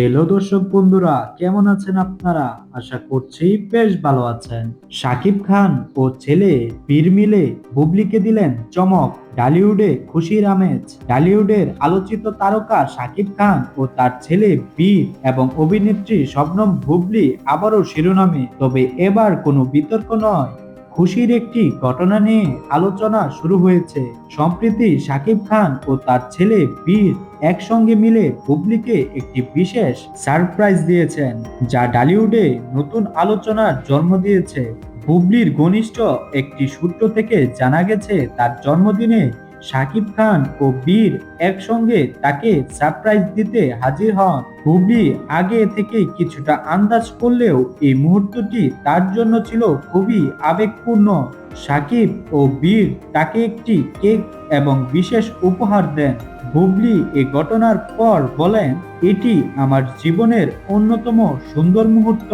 Hello দর্শক বন্ধুরা, কেমন আছেন আপনারা? আশা করছি বেশ ভালো আছেন। শাকিব খান ও ছেলে বীর মিলে বুবলিকে দিলেন চমক, ডালিউডে খুশির আমেজ। ডালিউডের আলোচিত তারকা শাকিব খান ও তার ছেলে বীর এবং অভিনেত্রী শবনম বুবলি আবারও শিরোনামে। তবে এবার কোনো বিতর্ক নয়। খুশির একটি ঘটনা নিয়ে আলোচনা শুরু হয়েছে। সম্প্রীতি শাকিব খান ও তার ছেলে বীর একসঙ্গে মিলে হুবলিকে একটি বিশেষ সারপ্রাইজ দিয়েছেন, যা ডালিউডে নতুন আলোচনার জন্ম দিয়েছে। হুবলির ঘনিষ্ঠ একটি সূত্র থেকে জানা গেছে, তার জন্মদিনে শাকিব খান ও বীর একসঙ্গে তাকে সারপ্রাইজ দিতে হাজির হন। হুবলি আগে থেকে কিছুটা আন্দাজ করলেও এই মুহূর্তটি তার জন্য ছিল খুবই আবেগপূর্ণ। সাকিব ও বীর তাকে একটি কেক এবং বিশেষ উপহার দেন। বুবলি এ ঘটনার পর বলেন, এটি আমার জীবনের অন্যতম সুন্দর মুহূর্ত।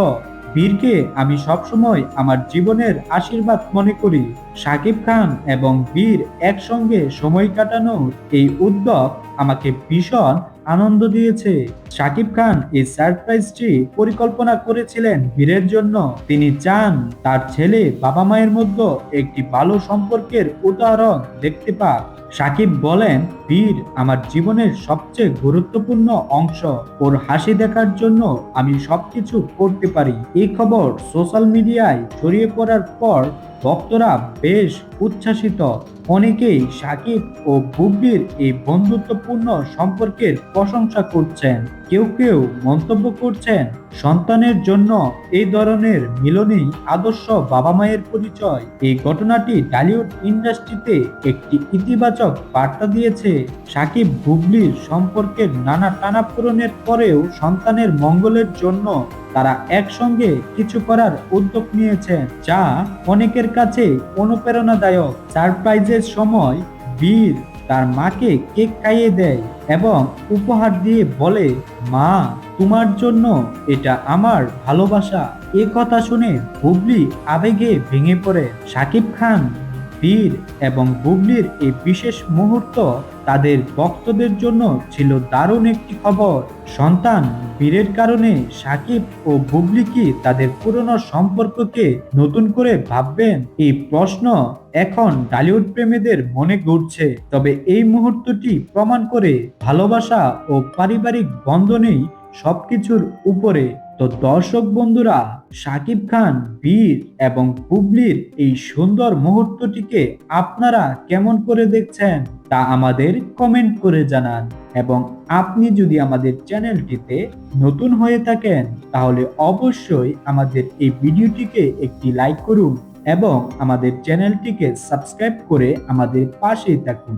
বীরকে আমি সবসময় আমার জীবনের আশীর্বাদ মনে করি। সাকিব খান এবং বীর একসঙ্গে সময় কাটানোর এই উদ্যোগ আমাকে ভীষণ আনন্দ দিয়েছে। সাকিব খান এই সারপ্রাইজটি পরিকল্পনা করেছিলেন বীরের জন্য। তিনি চান তার ছেলে বাবা মায়ের মধ্যে একটি ভালো সম্পর্কের উদাহরণ দেখতে পাক। সাকিব বলেন বীর আমার জীবনের সবচেয়ে গুরুত্বপূর্ণ অংশ। ওর হাসি দেখার জন্য আমি সবকিছু করতে পারি। এই খবর সোশ্যাল মিডিয়ায় ছড়িয়ে পড়ার পর ভক্তরা বেশ উচ্ছ্বাসিত। অনেকেই সাকিব ও বুবলির এই বন্ধুত্বপূর্ণ সম্পর্কের প্রশংসা করছেন। কেউ কেউ মন্তব্য করছেন, সন্তানের জন্য এই ধরনের মিলনই আদর্শ বাবা মায়ের পরিচয়। এই ঘটনাটি ডালিউড ইন্ডাস্ট্রিতে একটি ইতিবাচক বার্তা দিয়েছে। সাকিব বুবলির সম্পর্কের নানা টানাপূরণের পরেও সন্তানের মঙ্গলের জন্য তারা একসঙ্গে কিছু করার উদ্যোগ নিয়েছেন, যা অনেকের কাছে অনুপ্রেরণাদায়ক। সারপ্রাইজের সময় বীর তার মাকে কেক খাইয়ে দেয় এবং উপহার দিয়ে বলে, মা, তোমার জন্য এটা আমার ভালোবাসা। এ কথা শুনে বুবলি আবেগে ভেঙে পড়ে। সাকিব খান, বীর এবং বুবলির এই বিশেষ মুহূর্ত তাদের ভক্তদের জন্য ছিল দারুণ একটি খবর। সন্তান বীরের কারণে সাকিব ও বুবলি কি তাদের পুরনো সম্পর্ককে নতুন করে ভাববেন এই প্রশ্ন এখন ডালিউড প্রেমীদের মনে ঘুরছে। তবে এই মুহূর্তটি প্রমাণ করে ভালোবাসা ও পারিবারিক বন্ধনেই সবকিছুর উপরে তো দর্শক বন্ধুরা, সাকিব খান, বীর এবং বুবলির এই সুন্দর মুহূর্তটিকে আপনারা কেমন করে দেখছেন তা আমাদের কমেন্ট করে জানান। এবং আপনি যদি আমাদের চ্যানেলটিতে নতুন হয়ে থাকেন, তাহলে অবশ্যই আমাদের এই ভিডিওটিকে একটি লাইক করুন এবং আমাদের চ্যানেলটিকে সাবস্ক্রাইব করে আমাদের পাশেই থাকুন।